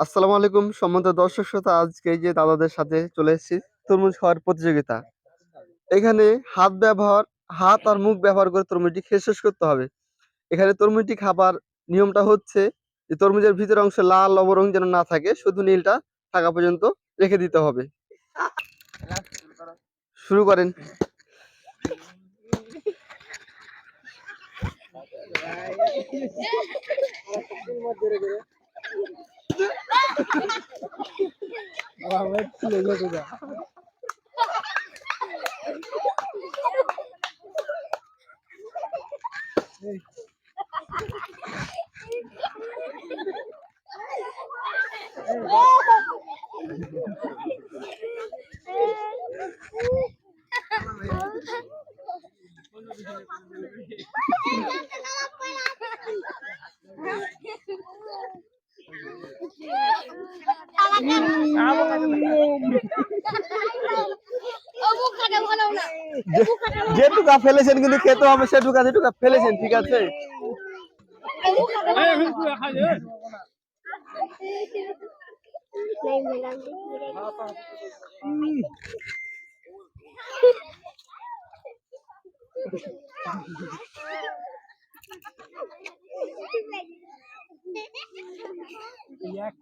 আসসালামু আলাইকুম, সম্মানিত দর্শক শ্রোতা, আজকে যে দাদাদের সাথে চলে এসেছি তরমুজ খাওয়ার প্রতিযোগিতা। এখানে হাত ব্যবহার, হাত আর মুখ ব্যবহার করে তরমুজটি খেয়ে শেষ করতে হবে। এখানে তরমুজটি খাবার নিয়মটা হচ্ছে যে তরমুজের ভিতরের অংশে লাল লবরং যেন না থাকে, শুধু নীলটা থাকা পর্যন্ত রেখে দিতে হবে। শুরু করেন। যেটুকা ফেলেছেন কিন্তু খেতে হবে সেটুকা যেটুকা ফেলেছেন ঠিক আছে?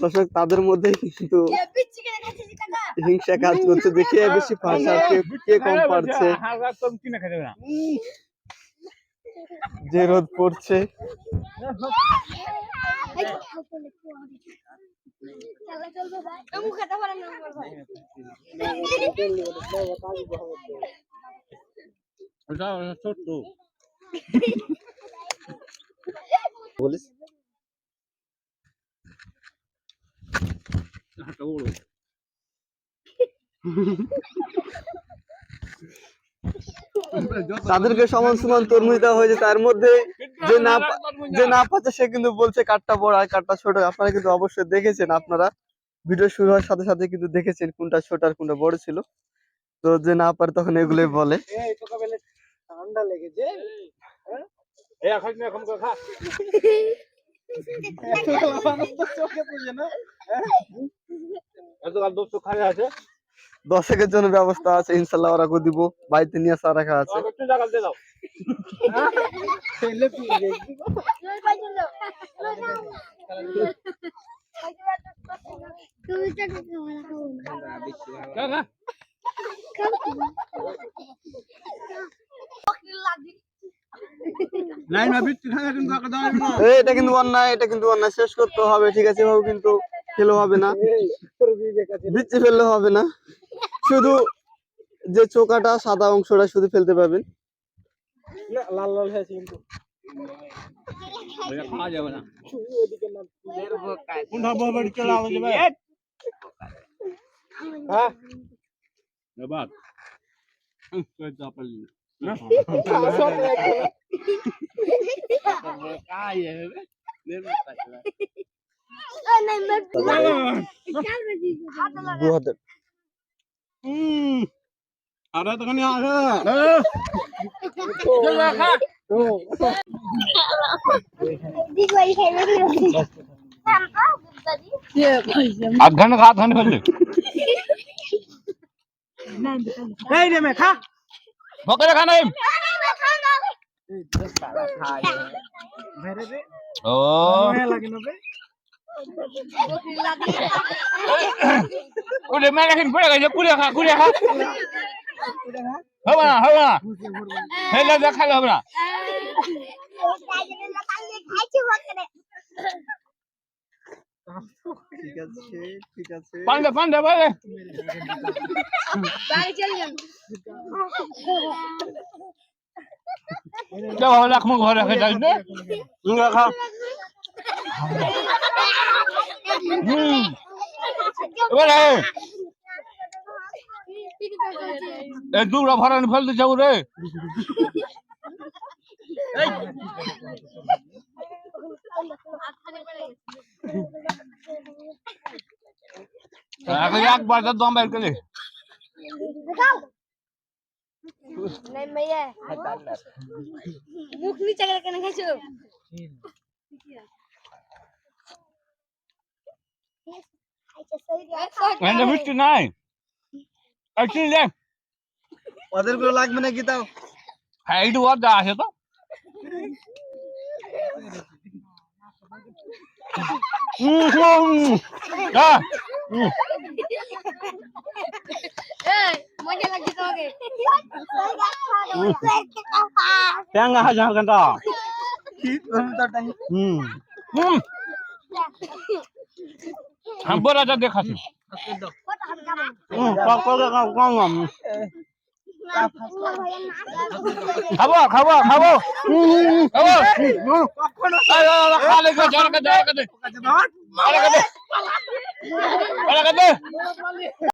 দর্শক তাদের মধ্যে কিন্তু হিংসা কাজ করছে দেখে বেশি ফাঁসা কে কে কম পারছে? যে রোদ পড়ছে। বলিস? তাদেরকে সমান সমান তরমুজ দেওয়া হয়েছে। তার মধ্যে যে না যে না পাচ্ছে, সে কিন্তু বলছে কাঠটা বড় আর কাঠটা ছোট। আপনারা কিন্তু অবশ্যই দেখেছেন, আপনারা ভিডিও শুরু হওয়ার সাথে সাথে কিন্তু দেখেছেন কোনটা ছোট আর কোনটা বড় ছিল। তো যে না পারে তখন এগুলোই বলে। ঠান্ডা লেগেছে চোখে পড়ছে না দশেকের জন্য ব্যবস্থা আছে ইনশাল্লাহ ওরা করে দিব বাড়িতে নিয়ে আসা রাখা আছে। এটা কিন্তু অন্যায় এটা কিন্তু অন্যায়। শেষ করতে হবে ঠিক আছে এভাবে কিন্তু খেলে হবে না। বিচ্ছি ফেললে হবে না। শুধু যে চোকাটা সাদা অংশটা শুধু ফেলতে পারবেন। না লাল লাল হয়েছে কিন্তু। খাওয়া যাবে না ওদিকে না কোনটা চলে আলো যাবে হ্যাঁ এবার কই তো আপেল সব একদম কাই হবে দু হাতে হুম আরে তো খানি আছে আধ ঘণ্টা খা আধ ঘণ্টা ফেলছে এই রে মে খা খা নাই ও লাগে না ওরে মেরে রাখিন পড়ে গেছে কুড়ে খা কুড়ে খা। হবে না হবে না। হেলে দেখালে হবে না। ঠিক আছে ঠিক আছে। পান্ডে পান্ডে পান্ডে। বাড়ি চলে যান যাও রাখ মুখ ঘরে রেখে যাই রে খা হুম এবারে এই দুটা ভরানি ফেলতে যাব রে। একবার তো দম বের করে। মুখ নিচে কেন খাইছো? মিষ্টি নাই ওদেরগুলো লাগবে নাকি তাও? হ্যাঁ এইটু অর্ধা আছে তো। যা। ট্যাঙ্গা হাজার ঘণ্টা হুম। হুম। বড়াটা দেখাছি খাব খাব খাব। খাব।